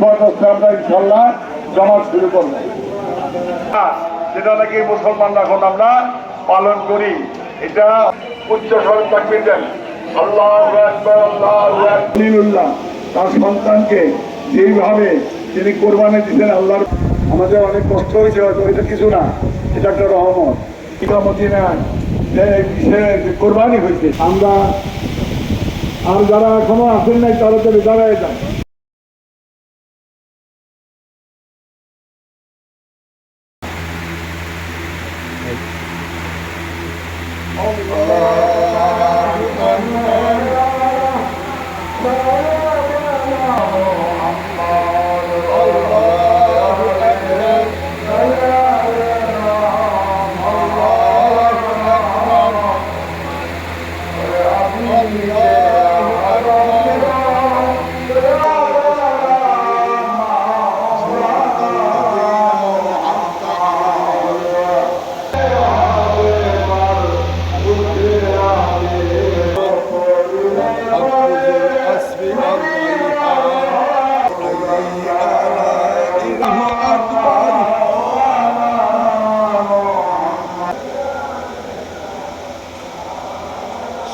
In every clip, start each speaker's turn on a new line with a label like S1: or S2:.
S1: বরখাস্তে আমরা ইনশাল্লাহ জমা শুরু করব। যেটা নাকি মুসলমানরা এখন আমরা পালন করি এটা উচ্চ স্বরে তাকবির দেন আল্লাহ আল্লাহ তার সন্তানকে যেইভাবে তিনি কোরবানি দিতেন আল্লাহর আমাদের অনেক কষ্ট হয়েছে হয়তো এটা কিছু না এটা একটা রহমত। কোরবানি হয়েছে। আমরা আর যারা এখনও আসেন নাই তারা তো দাঁড়ায়
S2: hình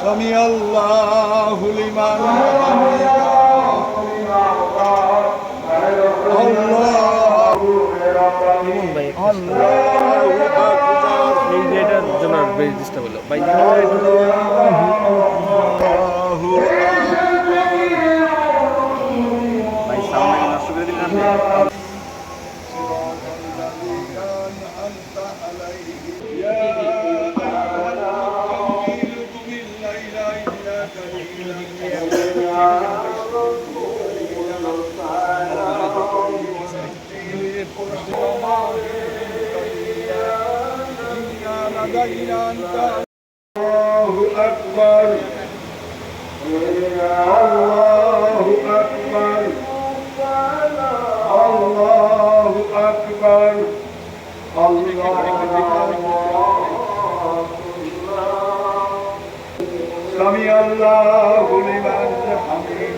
S2: সামি আল্লাহ লিমান
S3: এই যে এটার জন্য
S2: বেশ ডিস্টার্ব Yeah. سمع الله لمن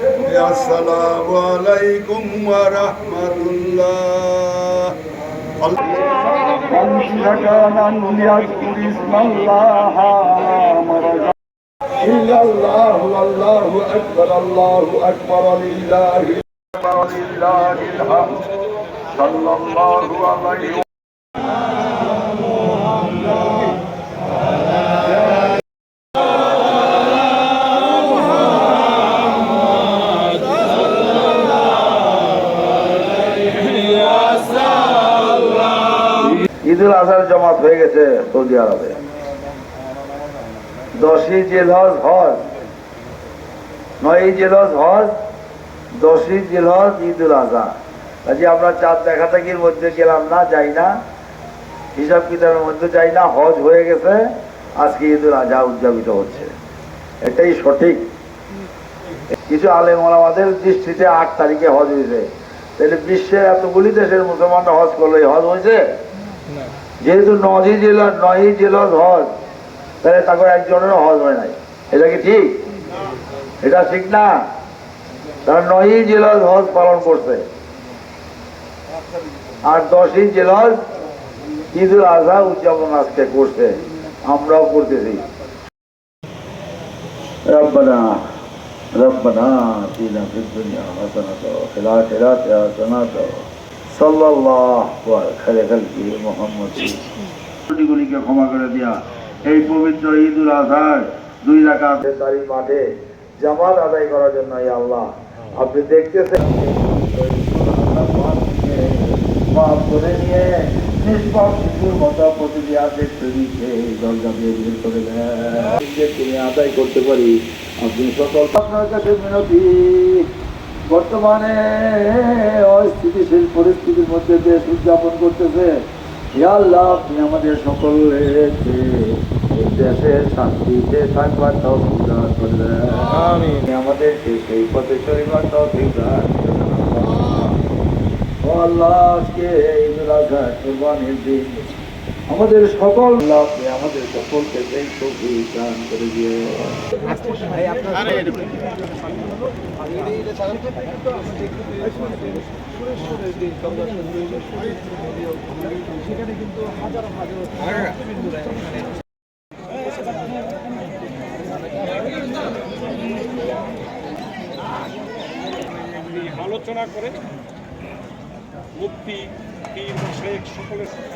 S2: الله يا السلام عليكم ورحمة الله
S1: وانشك من يذكر اسم الله مرة إلا الله والله أكبر الله أكبر لله أكبر لله الحمد صلى الله عليه ঈদুল আজহার জমাত হয়ে গেছে সৌদি আরবে। দশই জেলহজ হজ। হজ নয়ই জেলহজ হজ হজ দশই জেল জেলহজ ঈদুল আজহা। কাজে আমরা চাঁদ দেখা থাকির মধ্যে গেলাম না, যাই না। হিসাব কিতাবের মধ্যে যাই না, হজ হয়ে গেছে, আজকে ঈদুল আজহা উদযাপিত হচ্ছে। এটাই সঠিক। কিছু আলেম আমাদের দৃষ্টিতে আট তারিখে হজ হয়েছে। তাহলে বিশ্বের এতগুলি দেশের মুসলমানরা হজ করল হজ হয়েছে? যেহেতু নদী জেলা নয় জেলার হজ তাহলে তারপর একজনেরও হজ হয় নাই এটা কি ঠিক এটা ঠিক না তারা নয় জেলার হজ পালন করছে আর দশই জেলার ঈদুল আজহা উদযাপন আজকে করছে আমরাও করতেছি ربنا ربنا آتنا في الدنيا حسنة وفي الآخرة حسنة মোহাম্মদগুলিকে ক্ষমা করে দেয়া এই পবিত্র ঈদুল আজহার দুই রাখার মাঠে জামাত আদায় করার জন্য আল্লাহ আপনি দেখতেছেন নিয়ে নিষ্পাপ শিশুর মতো প্রতিটি দরজা দিয়ে বের আদায় করতে পারি আপনি সকল আপনার কাছে মিনতি। বর্তমানে অস্থিতিশীল পরিস্থিতির মধ্যে দেশ উদযাপন করতেছে। আল্লাহ আপনি আমাদের সকলকে দেশে শান্তিতে থাকবার করলেন আমাদেরকে সেই পথে চলিবার আল্লাহ আজকে কুরবানির দিন। আমাদের সকল আপনি আমাদের সকলকে সেই তৌফিক দান করে দিয়ে।
S2: আলোচনা করে মুক্তি পীর শেখ সকলের সাথে।